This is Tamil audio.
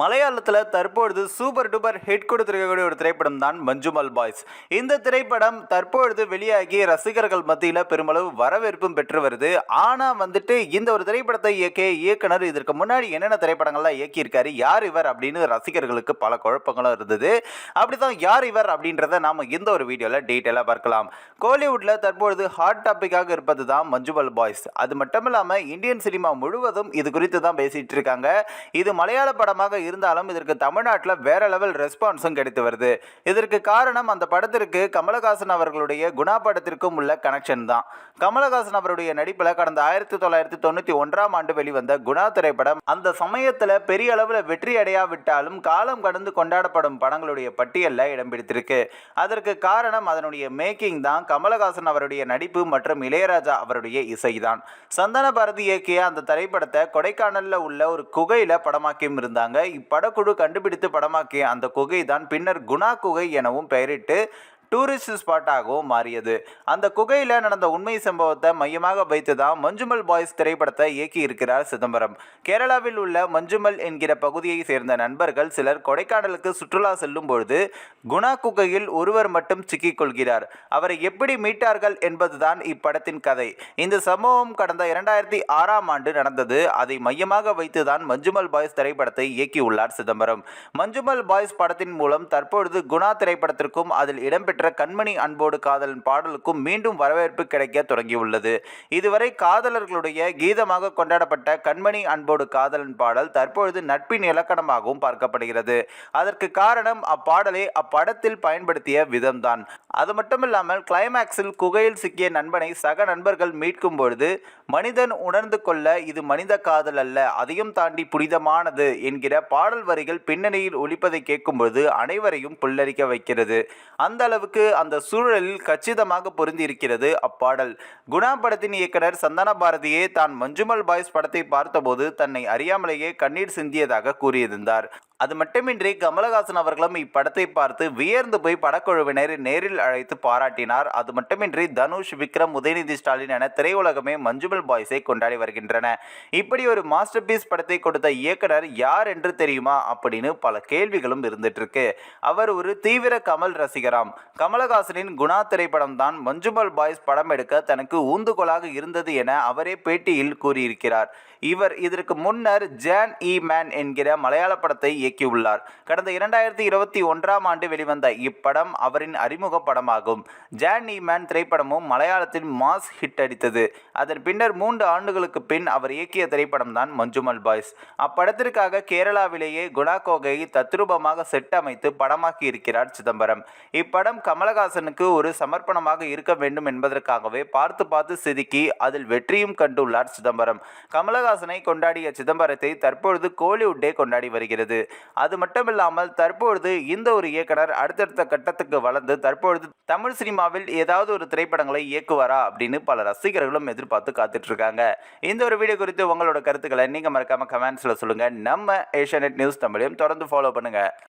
மலையாளத்தில் தற்பொழுது சூப்பர் டூப்பர் ஹிட் கொடுத்திருக்கக்கூடிய ஒரு திரைப்படம் தான் மஞ்சுமல் பாய்ஸ். இந்த திரைப்படம் தற்பொழுது வெளியாகி ரசிகர்கள் மத்தியில் பெருமளவு வரவேற்பும் பெற்று வருது. ஆனால் வந்துட்டு இந்த ஒரு திரைப்படத்தை இயக்கிய இயக்குனர் இதற்கு முன்னாடி என்னென்ன திரைப்படங்கள்லாம் இயக்கியிருக்காரு யார் இவர் அப்படின்னு ரசிகர்களுக்கு பல குழப்பங்களும் இருந்தது. அப்படி தான் யார் இவர் அப்படின்றத நாம் இந்த ஒரு வீடியோவில் டீட்டெயிலாக பார்க்கலாம். கோலிவுட்டில் தற்பொழுது ஹாட் டாப்பிக்காக இருப்பது தான் மஞ்சுமல் பாய்ஸ். அது மட்டும் இல்லாமல் இந்தியன் சினிமா முழுவதும் இது குறித்து தான் பேசிகிட்டு இருக்காங்க. இது மலையாள படமாக இருந்தாலும் இதற்கு தமிழ்நாட்டில் வேற லெவல் ரெஸ்பான்ஸும் கிடைத்து வருது. இதற்கு காரணம் அந்த படத்திற்கு கமலஹாசன் அவர்களுடைய குணா படத்திற்கும் உள்ள கனெக்ஷன் தான். கமலஹாசன் அவருடைய நடிப்பில் கடந்த ஆயிரத்தி தொள்ளாயிரத்தி தொண்ணூற்றி ஒன்றாம் ஆண்டு வெளிவந்த குணா திரைப்படம் அந்த சமயத்தில் பெரிய அளவில் வெற்றி அடையாவிட்டாலும் காலம் கடந்து கொண்டாடப்படும் படங்களுடைய பட்டியலில் இடம் பிடித்திருக்கு. அதற்கு காரணம் அதனுடைய மேக்கிங் தான் கமலஹாசன் அவருடைய நடிப்பு மற்றும் இளையராஜா அவருடைய இசைதான். சந்தன பாரதி இயக்கிய அந்த திரைப்படத்தை கொடைக்கானலில் உள்ள ஒரு குகையில் படமாக்கியும் இருந்தாங்க. இப்படக்குழு கண்டுபிடித்து படமாக்கிய அந்த குகை தான் பின்னர் குணா குகை எனவும் பெயரிட்டு டூரிஸ்ட் ஸ்பாட்டாகவும் மாறியது. அந்த குகையில் நடந்த உண்மை சம்பவத்தை மையமாக வைத்து தான் மஞ்சுமல் பாய்ஸ் திரைப்படத்தை இயக்கி இருக்கிறார் சிதம்பரம். கேரளாவில் உள்ள மஞ்சுமல் என்கிற பகுதியை சேர்ந்த நண்பர்கள் சிலர் கொடைக்கானலுக்கு சுற்றுலா செல்லும் பொழுது குணா குகையில் ஒருவர் மட்டும் சிக்கிக் கொள்கிறார். அவரை எப்படி மீட்டார்கள் என்பதுதான் இப்படத்தின் கதை. இந்த சம்பவம் கடந்த இரண்டாயிரத்தி ஆறாம் ஆண்டு நடந்தது. அதை மையமாக வைத்துதான் மஞ்சுமல் பாய்ஸ் திரைப்படத்தை இயக்கியுள்ளார் சிதம்பரம். மஞ்சுமல் பாய்ஸ் படத்தின் மூலம் தற்பொழுது குணா திரைப்படத்திற்கும் அதில் இடம்பெற்ற கண்மணி அன்போடு காதலன் பாடலுக்கும் மீண்டும் வரவேற்பு கிடைக்க தொடங்கியுள்ளது. இதுவரை காதலர்களுடைய கீதமாக கொண்டாடப்பட்ட கண்மணி அன்போடு காதலன் பாடல் தற்பொழுது நட்பின் இலக்கணமாகவும் பார்க்கப்படுகிறது. அதற்கு காரணம் அப்பாடலை அப்படத்தில் பயன்படுத்திய விதம்தான். அது மட்டுமில்லாமல் கிளைமேக்ஸில் குகையில் சிக்கிய நண்பனை சக நண்பர்கள் மீட்கும் பொழுது மனிதன் உணர்ந்து கொள்ள இது மனித காதல் அல்ல அதையும் தாண்டி புனிதமானது என்கிற பாடல் வரிகள் பின்னணியில் ஒழிப்பதை கேட்கும்பொழுது அனைவரையும் புல்லரிக்க வைக்கிறது. அந்த அளவுக்கு அந்த சூழலில் கச்சிதமாக பொருந்தியிருக்கிறது அப்பாடல். குணா படத்தின் இயக்குனர் சந்தான பாரதியே தான் மஞ்சுமல் பாய்ஸ் படத்தை பார்த்தபோது தன்னை அறியாமலேயே கண்ணீர் சிந்தியதாக கூறியிருந்தார். அது மட்டுமின்றி கமலஹாசன் அவர்களும் இப்படத்தை பார்த்து வியர்ந்து போய் படக்குழுவினர் நேரில் அழைத்து பாராட்டினார். அது மட்டுமின்றி தனுஷ் விக்ரம் உதயநிதி ஸ்டாலின் என திரையுலகமே மஞ்சுமல் பாய்ஸை கொண்டாடி வருகின்றன. இப்படி ஒரு மாஸ்டர் பீஸ் படத்தை கொடுத்த இயக்குனர் யார் என்று தெரியுமா அப்படின்னு பல கேள்விகளும் இருந்துட்டு இருக்கு அவர் ஒரு தீவிர கமல் ரசிகராம். கமலஹாசனின் குணா திரைப்படம் தான் மஞ்சுமல் பாய்ஸ் படம் எடுக்க தனக்கு ஊந்துகோலாக இருந்தது என அவரே பேட்டியில் கூறியிருக்கிறார். இவர் இதற்கு முன்னர் ஜான் இ மேன் என்கிற மலையாள படத்தை இயக்கியுள்ளார். கடந்த இரண்டாயிரத்தி இருபத்தி ஒன்றாம் ஆண்டு வெளிவந்த இப்படம் அவரின் அறிமுக படமாகும் ஜான் இ மேன் திரைப்படமும் மலையாளத்தில் மாஸ் ஹிட் அடித்தது. அதன் பின்னர் மூன்று ஆண்டுகளுக்கு பின் அவர் இயக்கிய திரைப்படம் தான் மஞ்சுமல் பாய்ஸ். அப்படத்திற்காக கேரளாவிலேயே குணா கோகையை தத்ரூபமாக செட் அமைத்து படமாக்கி இருக்கிறார் சிதம்பரம். இப்படம் கமலஹாசனுக்கு ஒரு சமர்ப்பணமாக இருக்க வேண்டும் என்பதற்காகவே பார்த்து பார்த்து செதுக்கி அதில் வெற்றியும் கண்டுள்ளார் சிதம்பரம். கமலஹாசனை கொண்டாடிய சிதம்பரத்தை தற்பொழுது கோலிவுட்டே கொண்டாடி வருகிறது. அது மட்டும் இல்லாமல் தற்பொழுது இந்த ஒரு இயக்குனர் அடுத்தடுத்த கட்டத்துக்கு வளர்ந்து தற்பொழுது தமிழ் சினிமாவில் ஏதாவது ஒரு திரைப்படங்களை இயக்குவாரா அப்படின்னு பல ரசிகர்களும் எதிர்பார்த்து காத்துட்டு இருக்காங்க இந்த ஒரு வீடியோ குறித்து உங்களோட கருத்துக்களை நீங்க மறக்காம கமெண்ட்ஸ்ல சொல்லுங்க. நம்ம ஏஷியானெட் நியூஸ் தமிழையும் தொடர்ந்து ஃபாலோ பண்ணுங்க.